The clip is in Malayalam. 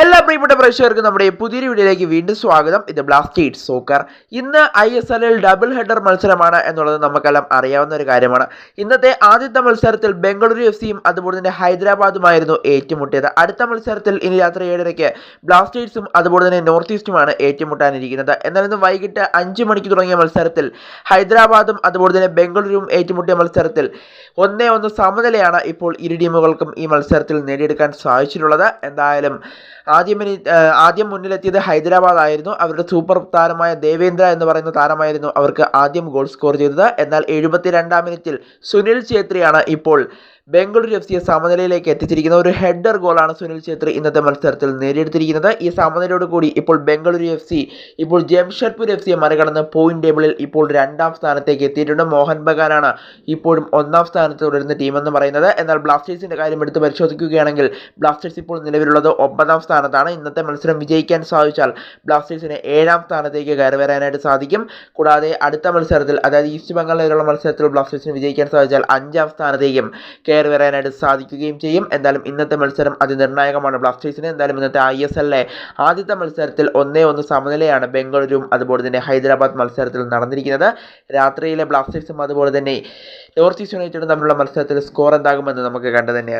എല്ലാ പ്രിയപ്പെട്ട പ്രേക്ഷകർക്കും നമ്മുടെ പുതിയൊരു വീഡിയോയിലേക്ക് വീണ്ടും സ്വാഗതം. ഇത് ബ്ലാസ്റ്റേഴ്സ് സോക്കർ ഇന്ന് ഐ എസ് എല്ലിൽ ഡബിൾ ഹെഡർ മത്സരമാണ് എന്നുള്ളത് നമുക്കെല്ലാം അറിയാവുന്ന ഒരു കാര്യമാണ്. ഇന്നത്തെ ആദ്യത്തെ മത്സരത്തിൽ ബംഗളൂരു എഫ് സിയും അതുപോലെ തന്നെ ഹൈദരാബാദുമായിരുന്നു ഏറ്റുമുട്ടിയത്. അടുത്ത മത്സരത്തിൽ ഇനി രാത്രി ഏഴരയ്ക്ക് ബ്ലാസ്റ്റേഴ്സും അതുപോലെ തന്നെ നോർത്ത് ഈസ്റ്റുമാണ് ഏറ്റുമുട്ടാനിരിക്കുന്നത്. എന്നാൽ ഇന്ന് വൈകിട്ട് അഞ്ച് മണിക്ക് തുടങ്ങിയ മത്സരത്തിൽ ഹൈദരാബാദും അതുപോലെ തന്നെ ബംഗളൂരുവും ഏറ്റുമുട്ടിയ മത്സരത്തിൽ ഒന്നേ ഒന്ന് സമനിലയാണ് ഇപ്പോൾ ഇരു ടീമുകൾക്കും ഈ മത്സരത്തിൽ നേടിയെടുക്കാൻ സാധിച്ചിട്ടുള്ളത്. എന്തായാലും ആദ്യം ആദ്യം മുന്നിലെത്തിയത് ഹൈദരാബാദ് ആയിരുന്നു അവരുടെ സൂപ്പർ താരമായ ദേവേന്ദ്ര എന്ന് പറയുന്ന താരമായിരുന്നു അവർക്ക് ആദ്യം ഗോൾ സ്കോർ ചെയ്തത്. എന്നാൽ എഴുപത്തിരണ്ടാം മിനിറ്റിൽ സുനിൽ ഛേത്രിയാണ് ഇപ്പോൾ ബംഗളൂരു എഫ് സിയെ സമനിലയിലേക്ക് എത്തിച്ചിരിക്കുന്ന ഒരു ഹെഡർ ഗോളാണ് സുനിൽ ഛേത്രി ഇന്നത്തെ മത്സരത്തിൽ നേടിയെടുത്തിരിക്കുന്നത്. ഈ സമനിലയോട് കൂടി ഇപ്പോൾ ബംഗളൂരു എഫ് സി ഇപ്പോൾ ജംഷഡ്പൂർ എഫ് സിയെ മറികടന്ന് പോയിന്റ് ടേബിളിൽ ഇപ്പോൾ രണ്ടാം സ്ഥാനത്തേക്ക് എത്തിയിട്ടുണ്ട്. മോഹൻ ബഗാനാണ് ഇപ്പോഴും ഒന്നാം സ്ഥാനത്ത് തുടരുന്ന ടീമെന്ന് പറയുന്നത്. എന്നാൽ ബ്ലാസ്റ്റേഴ്സിന്റെ കാര്യം എടുത്ത് പരിശോധിക്കുകയാണെങ്കിൽ ബ്ലാസ്റ്റേഴ്സ് ഇപ്പോൾ നിലവിലുള്ളത് ഒമ്പതാം സ്ഥാനത്താണ്. ഇന്നത്തെ മത്സരം വിജയിക്കാൻ സാധിച്ചാൽ ബ്ലാസ്റ്റേഴ്സിന് ഏഴാം സ്ഥാനത്തേക്ക് കയറി വരാനായിട്ട് സാധിക്കും. കൂടാതെ അടുത്ത മത്സരത്തിൽ അതായത് ഈസ്റ്റ് ബംഗാളിലുള്ള മത്സരത്തിൽ ബ്ലാസ്റ്റേഴ്സിന് വിജയിക്കാൻ സാധിച്ചാൽ അഞ്ചാം സ്ഥാനത്തേക്കും കയറി വരാനായിട്ട് സാധിക്കുകയും ചെയ്യും. എന്തായാലും ഇന്നത്തെ മത്സരം അതിനിർണായകമാണ്. ബ്ലാസ്റ്റേഴ്സിന് എന്തായാലും ഇന്നത്തെ ഐ എസ് എല്ലിലെ ആദ്യത്തെ മത്സരത്തിൽ ഒന്നേ ഒന്ന് സമനിലയാണ് ബംഗളൂരുവും അതുപോലെ തന്നെ ഹൈദരാബാദ് മത്സരത്തിൽ നടന്നിരിക്കുന്നത്. രാത്രിയിലെ ബ്ലാസ്റ്റേഴ്സും അതുപോലെ തന്നെ നോർത്ത് ഈസ്റ്റ് യുണൈറ്റഡും തമ്മിലുള്ള മത്സരത്തിൽ സ്കോർ എന്താകുമെന്ന് നമുക്ക് കണ്ടു തന്നെ അറിയാം.